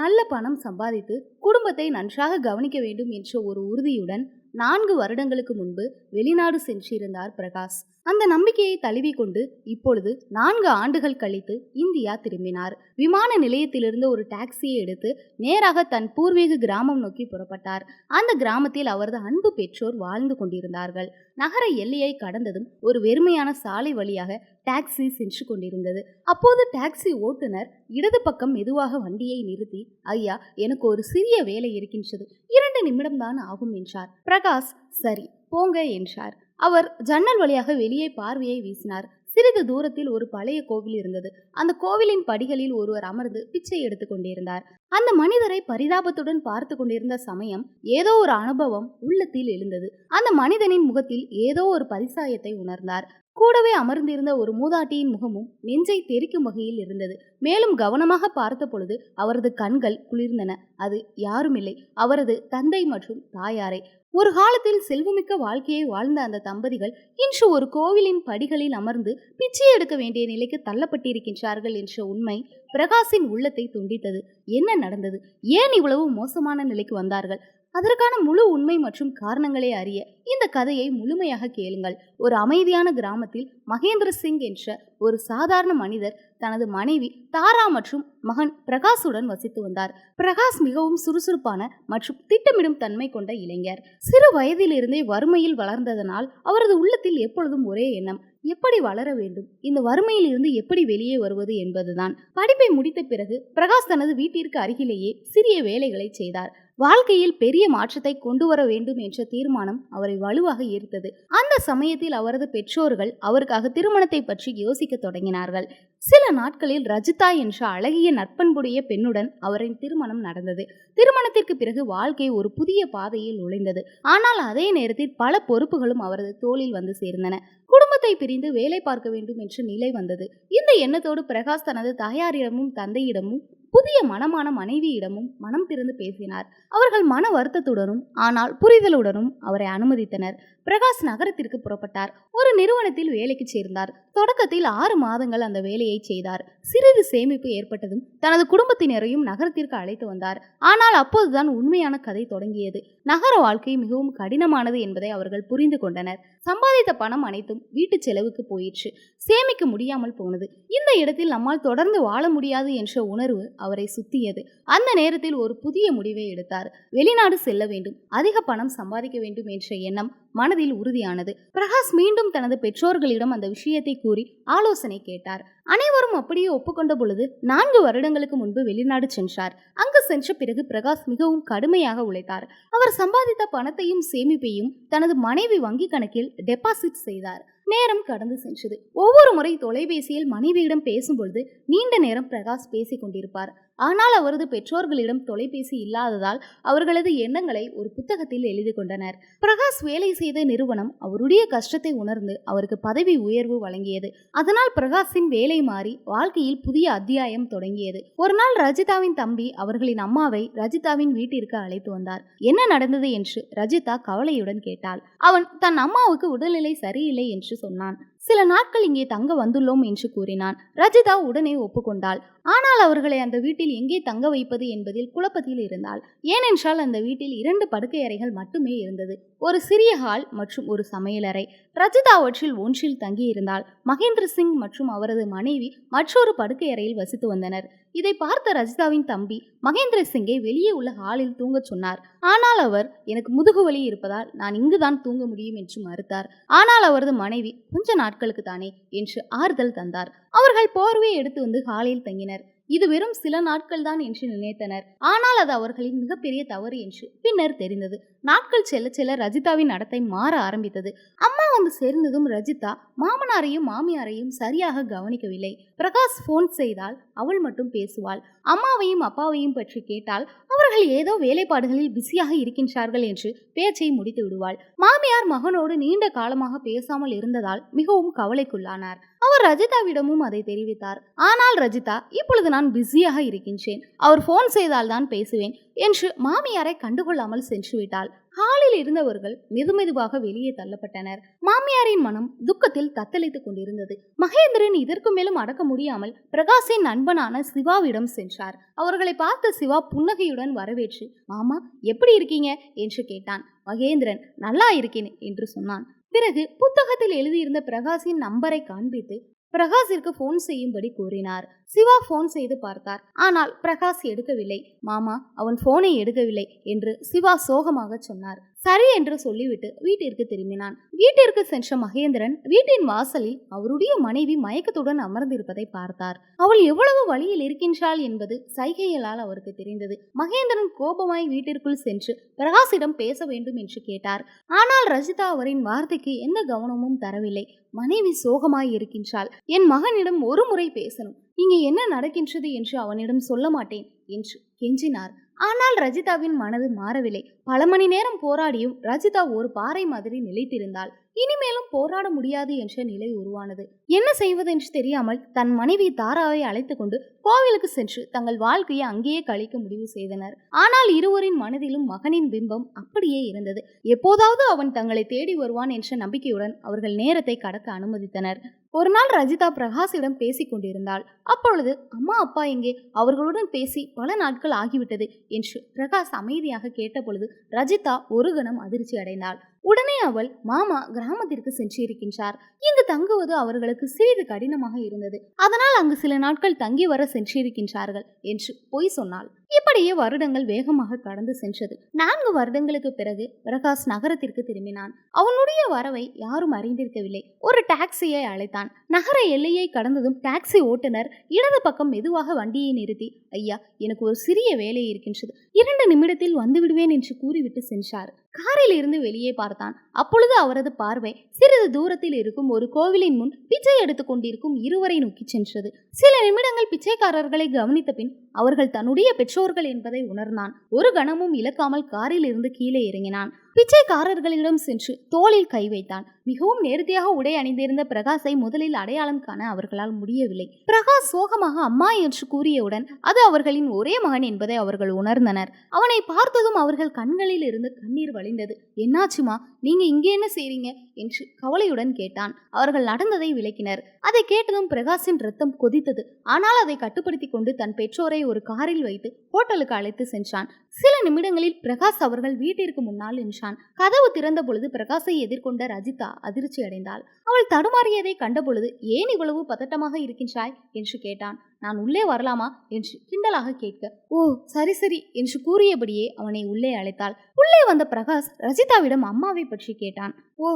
நல்ல பணம் சம்பாதித்து குடும்பத்தை நன்றாக கவனிக்க வேண்டும் என்ற ஒரு உறுதியுடன் நான்கு வருடங்களுக்கு முன்பு வெளிநாடு சென்றிருந்தார் பிரகாஷ். அந்த நம்பிக்கையை தழுவிக்கொண்டு இப்பொழுது நான்கு ஆண்டுகள் கழித்து இந்தியா திரும்பினார். விமான நிலையத்திலிருந்து ஒரு டாக்ஸியை எடுத்து நேராக தன் பூர்வீக கிராமம் நோக்கி புறப்பட்டார். அந்த கிராமத்தில் அவரது அன்பு பெற்றோர் வாழ்ந்து கொண்டிருந்தார்கள். நகர எல்லையை கடந்ததும் ஒரு வெறுமையான சாலை வழியாக டாக்ஸி சென்று கொண்டிருந்தது. அப்போது டாக்ஸி ஓட்டுநர் இடது பக்கம் மெதுவாக வண்டியை நிறுத்தி ஐயா எனக்கு ஒரு சிறிய வேலை இருக்கின்றது. இரண்டு நிமிடம்தான் ஆகும் என்றார். பிரகாஷ் சரி போங்க என்றார். அவர் ஜன்னல் வழியாக வெளியே பார்வையை வீசினார். சிறிது தூரத்தில் ஒரு பழைய கோவில் இருந்தது. அந்த கோவிலின் படிகளில் ஒருவர் அமர்ந்து பிச்சை எடுத்துக் கொண்டிருந்தார். அந்த மனிதரை பரிதாபத்துடன் பார்த்து கொண்டிருந்த சமயம் ஏதோ ஒரு அனுபவம் உள்ளத்தில் எழுந்தது. அந்த மனிதனின் முகத்தில் ஏதோ ஒரு பரிசாயத்தை உணர்ந்தார். கூடவே அமர்ந்திருந்த ஒரு மூதாட்டியின் முகமும் நெஞ்சை தெரிக்கும் வகையில் இருந்தது. மேலும் கவனமாக பார்த்த பொழுது அவரது கண்கள் குளிர்ந்தன. அது யாருமில்லை. அவரது தந்தை மற்றும் தாயாரை. ஒரு காலத்தில் செல்வமிக்க வாழ்க்கையை வாழ்ந்த அந்த தம்பதிகள் இன்று ஒரு கோவிலின் படிகளில் அமர்ந்து பிச்சை எடுக்க வேண்டிய நிலைக்கு தள்ளப்பட்டிருக்கின்றார்கள் என்ற உண்மை பிரகாஷின் உள்ளத்தை துண்டித்தது. என்ன நடந்தது? ஏன் இவ்வளவு மோசமான நிலைக்கு வந்தார்கள்? அதற்கான முழு உண்மை மற்றும் காரணங்களை அறிய இந்த கதையை முழுமையாக கேளுங்கள். ஒரு அமைதியான கிராமத்தில் மகேந்திர சிங் என்ற ஒரு சாதாரண மனிதர் தனது மனைவி தாரா மற்றும் மகன் பிரகாஷுடன் வசித்து வந்தார். பிரகாஷ் மிகவும் சுறுசுறுப்பான மற்றும் திட்டமிடும் தன்மை கொண்ட இளைஞர். சிறு வயதிலிருந்தே வறுமையில் வளர்ந்ததனால் அவரது உள்ளத்தில் எப்பொழுதும் ஒரே எண்ணம் எப்படி வளர வேண்டும்? இந்த வறுமையில் இருந்து எப்படி வெளியே வருவது என்பதுதான். படிப்பை முடித்த பிறகு பிரகாஷ் தனது வீட்டிற்கு அருகிலேயே சிறிய வேலைகளை செய்தார். வாழ்க்கையில் பெரிய மாற்றத்தை கொண்டு வர வேண்டும் என்ற தீர்மானம் அவரை வலுவாக ஈர்த்தது. அந்த சமயத்தில் அவரது பெற்றோர்கள் அவருக்காக திருமணத்தை பற்றி யோசிக்க தொடங்கினார்கள். சில நாட்களில் ரஜிதா என்ற அழகிய நட்பண்புடைய பெண்ணுடன் அவரின் திருமணம் நடந்தது. திருமணத்திற்கு பிறகு வாழ்க்கை ஒரு புதிய பாதையில் நுழைந்தது. ஆனால் அதே நேரத்தில் பல பொறுப்புகளும் அவரது தோளில் வந்து சேர்ந்தன. குடும்பத்தை பிரிந்து வேலை பார்க்க வேண்டும் என்ற நிலை வந்தது. இந்த எண்ணத்தோடு பிரகாஷ் தனது தாயாரிடமும் தந்தையிடமும் புதிய மனமான மனைவியிடமும் மனம் திறந்து பேசினார். அவர்கள் மன வருத்தத்துடனும் ஆனால் புரிதலுடனும் அவரை அனுமதித்தனர். பிரகாஷ் நகரத்திற்கு புறப்பட்டார். ஒரு நிறுவனத்தில் வேலைக்கு சேர்ந்தார். தொடக்கத்தில் ஆறு மாதங்கள் அந்த வேலையை செய்தார். சிறிது சேமிப்பு ஏற்பட்டதும் தனது குடும்பத்தினரையும் நகரத்திற்கு அழைத்து வந்தார். ஆனால் அப்போதுதான் உண்மையான கதை தொடங்கியது. நகர வாழ்க்கை மிகவும் கடினமானது என்பதை அவர்கள் புரிந்து கொண்டனர். சம்பாதித்த பணம் அனைத்தும் வீட்டு செலவுக்கு போயிற்று. சேமிக்க முடியாமல் போனது. இந்த இடத்தில் நம்மால் தொடர்ந்து வாழ முடியாது என்ற உணர்வு அவரை சுத்தியது. அந்த நேரத்தில் ஒரு புதிய முடிவை எடுத்தார். வெளிநாடு செல்ல வேண்டும். அதிக பணம் சம்பாதிக்க வேண்டும் என்ற எண்ணம் மனதில் உறுதியானது. பிரகாஷ் மீண்டும் தனது பெற்றோர்களிடம் அந்த விஷயத்தை கூறி ஆலோசனை கேட்டார். அனைவரும் அப்படியே ஒப்புக்கொண்ட பொழுது நான்கு வருடங்களுக்கு முன்பு வெளிநாடு சென்றார். அங்கு சென்ற பிறகு பிரகாஷ் மிகவும் கடுமையாக உழைத்தார். அவர் சம்பாதித்த பணத்தையும் சேமிப்பையும் தனது மனைவி வங்கி கணக்கில் டெபாசிட் செய்தார். நேரம் கடந்து சென்றது. ஒவ்வொரு முறை தொலைபேசியில் மனைவியிடம் பேசும்பொழுது நீண்ட நேரம் பிரகாஷ் பேசிக் கொண்டிருப்பார் ஆனால் அவரது பெற்றோர்களிடம் தொலைபேசி இல்லாததால் அவர்களது எண்ணங்களை ஒரு புத்தகத்தில் எழுதி கொண்டனர் பிரகாஷ் வேலை செய்த நிறுவனம் அவருடைய கஷ்டத்தை உணர்ந்து அவருக்கு பதவி உயர்வு வழங்கியது. அதனால் பிரகாஷின் வேலை மாறி வாழ்க்கையில் புதிய அத்தியாயம் தொடங்கியது. ஒரு நாள் ரஜிதாவின் தம்பி அவர்களின் அம்மாவை ரஜிதாவின் வீட்டிற்கு அழைத்து வந்தார். என்ன நடந்தது? என்று ரஜிதா கவலையுடன் கேட்டாள். அவன் தன் அம்மாவுக்கு உடல்நிலை சரியில்லை என்று சொன்னான். சில நாட்கள் இங்கே தங்க வந்துள்ளோம் என்று கூறினான். ரஜிதா உடனே ஒப்புக்கொண்டாள். ஆனால் அவர்களை அந்த வீட்டில் எங்கே தங்க வைப்பது என்பதில் குழப்பத்தில் இருந்தாள். ஏனென்றால் அந்த வீட்டில் இரண்டு படுக்கை அறைகள் மட்டுமே இருந்தது. ஒரு சிறிய ஹால் மற்றும் ஒரு சமையலறை ரஜிதா அவற்றில் ஒன்றில் தங்கியிருந்தால் மகேந்திர சிங் மற்றும் அவரது மனைவி மற்றொரு படுக்கை அறையில் வசித்து வந்தனர். இதை பார்த்த ரஜிதாவின் தம்பி மகேந்திர சிங்கை வெளியே உள்ள ஹாலில் தூங்கச் சொன்னார். ஆனால் அவர் எனக்கு முதுகு வலி இருப்பதால் நான் இங்குதான் தூங்க முடியும் என்று மறுத்தார். ஆனால் அவரது மனைவி கொஞ்ச நாட்களுக்கு தானே என்று ஆறுதல் தந்தார். அவர்கள் போர்வை எடுத்து வந்து ஹாலில் தங்கினர். இது வெறும் சில நாட்கள் தான் என்று நினைத்தனர். ஆனால் அது அவர்களின் மிகப்பெரிய தவறு என்று பின்னர் தெரிந்தது. நாட்கள் செல்ல செல்ல ரஜிதாவின் நடத்தை மாற ஆரம்பித்தது. அம்மா வந்து சேர்ந்ததும் ரஜிதா மாமனாரையும் மாமியாரையும் சரியாக கவனிக்கவில்லை. பிரகாஷ் போன் செய்தால் அவள் மட்டும் பேசுவாள். அம்மாவையும் அப்பாவையும் பற்றி கேட்டால் அவர்கள் ஏதோ வேலைப்பாடுகளில் பிஸியாக இருக்கின்றார்கள் என்று பேச்சை முடித்து விடுவாள். மாமியார் மகனோடு நீண்ட காலமாக பேசாமல் இருந்ததால் மிகவும் கவலைக்குள்ளானார். அவர் ரஜிதாவிடமும் அதை தெரிவித்தார். ஆனால் ரஜிதா இப்பொழுது நான் பிஸியாக இருக்கின்றேன். அவர் ஃபோன் செய்தால் தான் பேசுவேன். என்று மாமியாரை கண்டுகொள்ளாமல் சென்று விட்டாள். ஹாலில் இருந்தவர்கள் மெதுமெதுவாக வெளியே தள்ளப்பட்டனர். மாமியாரின் மனம் துக்கத்தில் தத்தளித்துக் கொண்டிருந்தது. மகேந்திரன் இதற்கு மேலும் அடக்க முடியாமல் பிரகாஷின் நண்பனான சிவாவிடம் சென்றார். அவர்களை பார்த்த சிவா புன்னகையுடன் வரவேற்று மாமா எப்படி இருக்கீங்க? என்று கேட்டான். மகேந்திரன் நல்லா இருக்கேன் என்று சொன்னான். பிறகு புத்தகத்தில் எழுதியிருந்த பிரகாஷின் நம்பரை காண்பித்து பிரகாஷிற்கு ஃபோன் செய்யும்படி கூறினார். சிவா ஃபோன் செய்து பார்த்தார். ஆனால் பிரகாஷ் எடுக்கவில்லை. மாமா அவன் ஃபோனை எடுக்கவில்லை என்று சிவா சோகமாக சொன்னார். சரி என்று சொல்லிவிட்டு வீட்டிற்கு திரும்பினான். வீட்டிற்கு சென்ற மகேந்திரன் வீட்டின் வாசலில் அவருடைய மனைவி மயக்கத்துடன் அமர்ந்திருப்பதை பார்த்தார். அவள் எவ்வளவு வழியில் இருக்கின்றாள் என்பது சைகைகளால் அவருக்கு தெரிந்தது. மகேந்திரன் கோபமாய் வீட்டிற்குள் சென்று பிரகாஷிடம் பேச வேண்டும் என்று கேட்டார். ஆனால் ரஜிதா அவரின் வார்த்தைக்கு எந்த கவனமும் தரவில்லை. மனைவி சோகமாய் இருக்கின்றாள். என் மகனிடம் ஒரு முறை பேசணும். இங்கே என்ன நடக்கின்றது என்று அவனிடம் சொல்ல மாட்டேன் என்று கெஞ்சினார். ஆனால் ரஜிதாவின் மனது மாறவில்லை. பல மணி நேரம் போராடியும் ரஜிதா ஒரு பாறை மாதிரி நிலைத்திருந்தாள். இனிமேலும் போராட முடியாது என்ற நிலை உருவானது. என்ன செய்வதென்று தெரியாமல் தன் மனைவி தாராவை அழைத்து கொண்டு கோவிலுக்கு சென்று தங்கள் வாழ்க்கையை அங்கேயே கழிக்க முடிவு செய்தனர். ஆனால் இருவரின் மனதிலும் மகனின் பிம்பம் அப்படியே இருந்தது. எப்போதாவது அவன் தங்களை தேடி வருவான் என்ற நம்பிக்கையுடன் அவர்கள் நேரத்தை கடக்க அனுமதித்தனர். ஒரு நாள் ரஜிதா பிரகாஷிடம் பேசிக் கொண்டிருந்தாள். அப்பொழுது அம்மா அப்பா எங்கே? அவர்களுடன் பேசி பல நாட்கள் ஆகிவிட்டது என்று பிரகாஷ் அமைதியாக கேட்டபொழுது ரஜிதா ஒரு கணம் அதிர்ச்சி அடைந்தாள். உடனே அவள் மாமா கிராமத்திற்கு சென்றிருக்கின்றார். இங்கு தங்குவது அவர்களுக்கு சிறிது கடினமாக இருந்தது. அதனால் அங்கு சில நாட்கள் தங்கி வர சென்றிருக்கின்றார்கள் என்று பொய் சொன்னாள். இப்படியே வருடங்கள் வேகமாக கடந்து சென்றது. நான்கு வருடங்களுக்கு பிறகு பிரகாஷ் நகரத்திற்கு திரும்பினான். அவனுடைய வரவை யாரும் அறிந்திருக்கவில்லை. ஒரு டாக்ஸியை அழைத்தான். நகர எல்லையை கடந்ததும் டாக்ஸி ஓட்டுநர் இடது பக்கம் மெதுவாக வண்டியை நிறுத்தி ஐயா எனக்கு ஒரு சிறிய வேலை இருக்கின்றது. இரண்டு நிமிடத்தில் வந்து விடுவேன் என்று கூறிவிட்டு சென்றார். காரில் இருந்து வெளியே பார்த்தான். அப்பொழுது அவரது பார்வை சிறிது தூரத்தில் இருக்கும் ஒரு கோவிலின் முன் பிச்சை எடுத்துக் கொண்டிருக்கும் இருவரை நோக்கி சென்றது. சில நிமிடங்கள் பிச்சைக்காரர்களை கவனித்த பின் அவர்கள் தன்னுடைய பெற்றோர்கள் என்பதை உணர்ந்தான். ஒரு கணமும் இழக்காமல் காரில் இருந்து கீழே இறங்கினான். பிச்சைக்காரர்களிடம் சென்று தோளில் கை வைத்தான். மிகவும் நேர்த்தியாக உடை அணிந்திருந்த பிரகாஷை முதலில் அடையாளம் காண அவர்களால் முடியவில்லை. பிரகாஷ் சோகமாக அம்மா என்று கூறியவுடன் அது அவர்களின் ஒரே மகன் என்பதை அவர்கள் உணர்ந்தனர். அவனை பார்த்ததும் அவர்கள் கண்களில் இருந்து கண்ணீர் வழிந்தது. என்னாச்சுமா? நீங்க இங்கே என்ன செய்றீங்க? என்று கவலையுடன் கேட்டான். அவர்கள் நடந்ததை விளக்கினர். அதை கேட்டதும் பிரகாஷின் ரத்தம் கொதித்தது. ஆனால் அதை கட்டுப்படுத்தி கொண்டு தன் பெற்றோரை ஒரு காரில் வைத்து ஹோட்டலுக்கு அழைத்து சென்றான். சில நிமிடங்களில் பிரகாஷ் அவர்கள் வீட்டிற்கு முன்னால் நின்றான். கதவு திறந்த பொழுது பிரகாஷை எதிர்கொண்ட ரஜிதா அதிர்ச்சி அடைந்தாள். அவள் தடுமாறியதை கண்டபொழுது ஏன் இவ்வளவு பதட்டமாக இருக்கின்றாய்? என்று கேட்டான். நான் உள்ளே வரலாமா? என்று கிண்டலாக கேட்க ஓ சரி சரி என்று கூறியபடியே அவனை உள்ளே அழைத்தாள். உள்ளே வந்த பிரகாஷ் ரஜிதாவிடம் அம்மாவை பற்றி கேட்டான். ஓ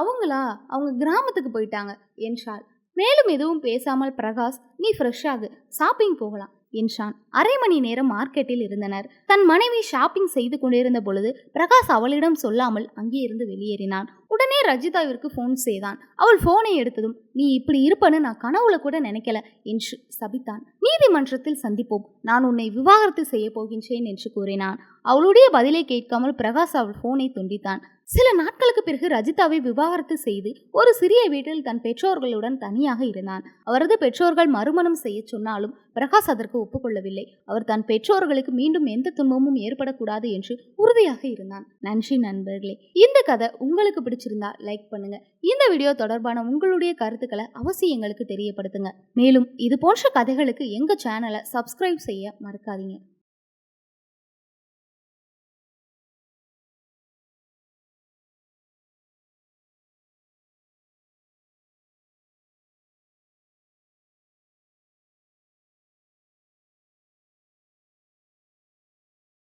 அவங்களா? அவங்க கிராமத்துக்கு போயிட்டாங்க என்றாள். மேலும் எதுவும் பேசாமல் பிரகாஷ் நீ ஃப்ரெஷ்ஷாகு ஷாப்பிங் போகலாம். என்றான். அரை மணி நேரம் மார்க்கெட்டில் இருந்தனர். தன் மனைவி ஷாப்பிங் செய்து கொண்டிருந்த பொழுது பிரகாஷ் அவளிடம் சொல்லாமல் அங்கே இருந்து வெளியேறினான். உடனே ரஜிதாவிற்கு ஃபோன் செய்தான். அவள் ஃபோனை எடுத்ததும் நீ இப்படி இருப்பன்னு நான் கனவுல கூட நினைக்கல என்று சபித்தான். நீதிமன்றத்தில் சந்திப்போம். நான் உன்னை விவாகரத்து செய்ய போகின்றேன் என்று கூறினான். அவளுடைய பதிலை கேட்காமல் பிரகாஷ் அவள் ஃபோனை துண்டித்தான். சில நாட்களுக்கு பிறகு ரஜிதாவை விவாகரத்து செய்து ஒரு சிறிய வீட்டில் தன் பெற்றோர்களுடன் தனியாக இருந்தான். அவரது பெற்றோர்கள் மறுமணம் செய்ய சொன்னாலும் பிரகாஷ் அதற்கு ஒப்புக்கொள்ளவில்லை அவர் தன் பெற்றோர்களுக்கு மீண்டும் எந்த துன்பமும் ஏற்படக்கூடாது என்று உறுதியாக இருந்தான். நன்றி நண்பர்களே. இந்த கதை உங்களுக்கு பிடிச்சிருந்தா லைக் பண்ணுங்க. இந்த வீடியோ தொடர்பான உங்களுடைய கருத்துக்களை அவசியம் எங்களுக்கு தெரியப்படுத்துங்க. மேலும் இது போன்ற கதைகளுக்கு எங்க சேனலை சப்ஸ்கிரைப் செய்ய மறக்காதீங்க.